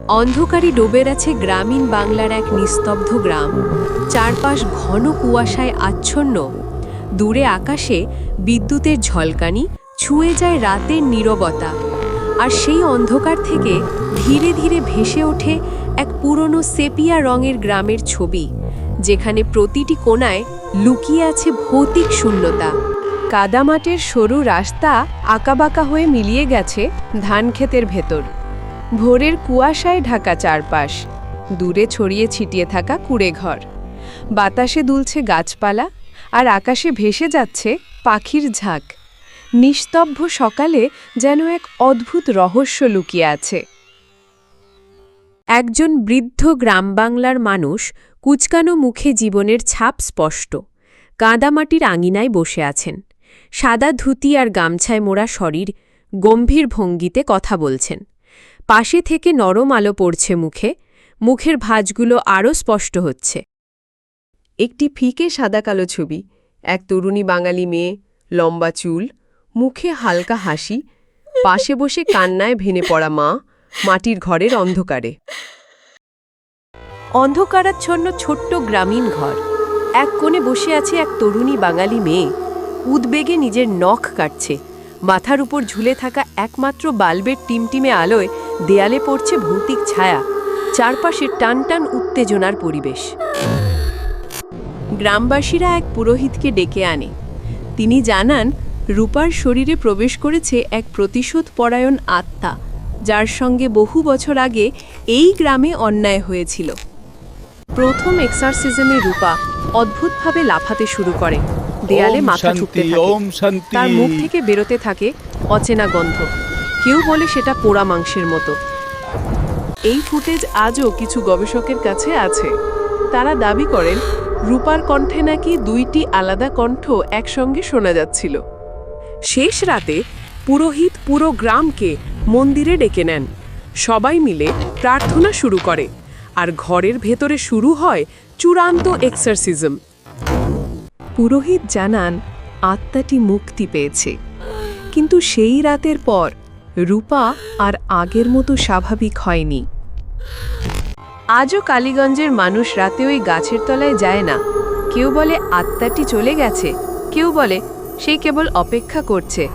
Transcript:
অন্ধকারে ডোবে আছে গ্রামীণ বাংলার এক নিস্তব্ধ গ্রাম। চারপাশ ঘন কুয়াশায় আচ্ছন্ন। দূরে আকাশে বিদ্যুতের ঝলকানি, ছুঁয়ে যায় রাতের নীরবতা। আর সেই অন্ধকার থেকে ধীরে ধীরে ভেসে ওঠে এক পুরনো সেপিয়া রঙের গ্রামের ছবি, যেখানে প্রতিটি কোণায় লুকিয়ে আছে ভৌতিক শূন্যতা। কাদামাটের সরু রাস্তা আঁকাবাঁকা হয়ে মিলিয়ে গেছে ধানক্ষেতের ভেতর। ভোরের কুয়াশায় ঢাকা চারপাশ, দূরে ছড়িয়ে ছিটিয়ে থাকা কুড়ে ঘর বাতাসে দুলছে গাছপালা আর আকাশে ভেসে যাচ্ছে পাখির ঝাঁক। নিস্তব্ধ সকালে যেন এক অদ্ভুত রহস্য লুকিয়ে আছে। একজন বৃদ্ধ গ্রাম বাংলার মানুষ কুচকানো মুখে জীবনের ছাপ স্পষ্ট। কাদামাটির আঙিনায় বসে আছেন। সাদা ধুতি আর গামছায় মোড়া শরীর গম্ভীর ভঙ্গিতে কথা বলছেন। পাশে থেকে নরম আলো পড়ছে মুখে, মুখের ভাঁজগুলো আরও স্পষ্ট হচ্ছে। একটি ফিকে সাদা কালো ছবি, এক তরুণী বাঙালি মেয়ে, লম্বা চুল, মুখে হালকা হাসি, পাশে বসে কান্নায় ভেনে পড়া মা, মাটির ঘরের অন্ধকারে। অন্ধকারাচ্ছন্ন ছোট্ট গ্রামীণ ঘর। এক কোণে বসে আছে এক তরুণী বাঙালি মেয়ে। উদ্বেগে নিজের নখ কাটছে। মাথার উপর ঝুলে থাকা একমাত্র বাল্বের টিমটিমে আলোয় দেয়ালে পড়ছে ভৌতিক ছায়া চারপাশে টানটান উত্তেজনার পরিবেশ। গ্রামবাসীরা এক পুরোহিতকে ডেকে আনে। তিনি জানান রূপার শরীরে প্রবেশ করেছে এক প্রতিশোধ পরায়ণ আত্মা যার সঙ্গে বহু বছর আগে এই গ্রামে অন্যায় হয়েছিল। প্রথম এক্সারসিজমে রূপা অদ্ভুতভাবে লাফাতে শুরু করে দেয়ালে মাথা ঠুকতে থাকে। তার মুখ থেকে বেরোতে থাকে অচেনা গন্ধ। কেউ বলে সেটা পোড়া মাংসের মতো। এই ফুটেজ আজও কিছু গবেষকের কাছে আছে। তারা দাবি করেন, রূপার কণ্ঠে নাকি দুইটি আলাদা কণ্ঠ একসঙ্গে শোনা যাচ্ছিল। শেষ রাতে পুরোহিত পুরো গ্রামকে মন্দিরে ডেকে নেন। সবাই মিলে প্রার্থনা শুরু করে, আর ঘরের ভেতরে শুরু হয় চূড়ান্ত এক্সারসিজম। পুরোহিত জানান, আত্মাটি মুক্তি পেয়েছে। কিন্তু সেই রাতের পর রূপা আর আগের মতো স্বাভাবিক হয়নি। আজও কালীগঞ্জের মানুষ রাতে ওই গাছের তলায় যায় না। কেউ বলে আত্মাটি চলে গেছে, কেউ বলে সে কেবল অপেক্ষা করছে।